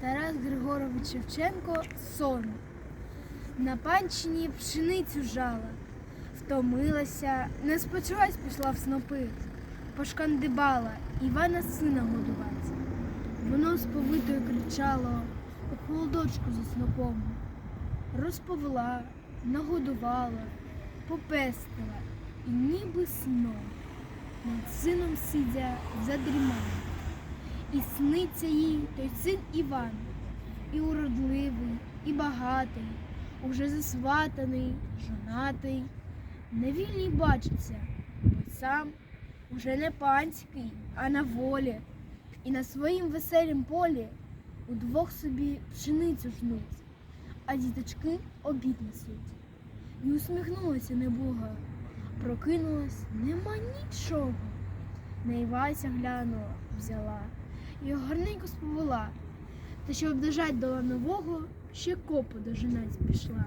Тарас Григорович Шевченко сон. На панчині пшеницю жала, втомилася, не спочивась пішла в снопи, пошкандибала Івана сина годувати. Воно з повитою кричало у холодочку за снопом. Розповела, нагодувала, попестила і ніби сном над сином сидя задрімала. І сниться їй той син Іван, і уродливий, і багатий, уже засватаний, жонатий, не вільний бачиться, бо сам уже не панський, а на волі, і на своїм веселім полі удвох собі пшеницю жнуть, а діточки обід несуть. І усміхнулася небога, прокинулась, нема нічого. На Івася глянула, взяла, його гарненько сповела, та щоб дожать до нового, ще копу дожинать пішла.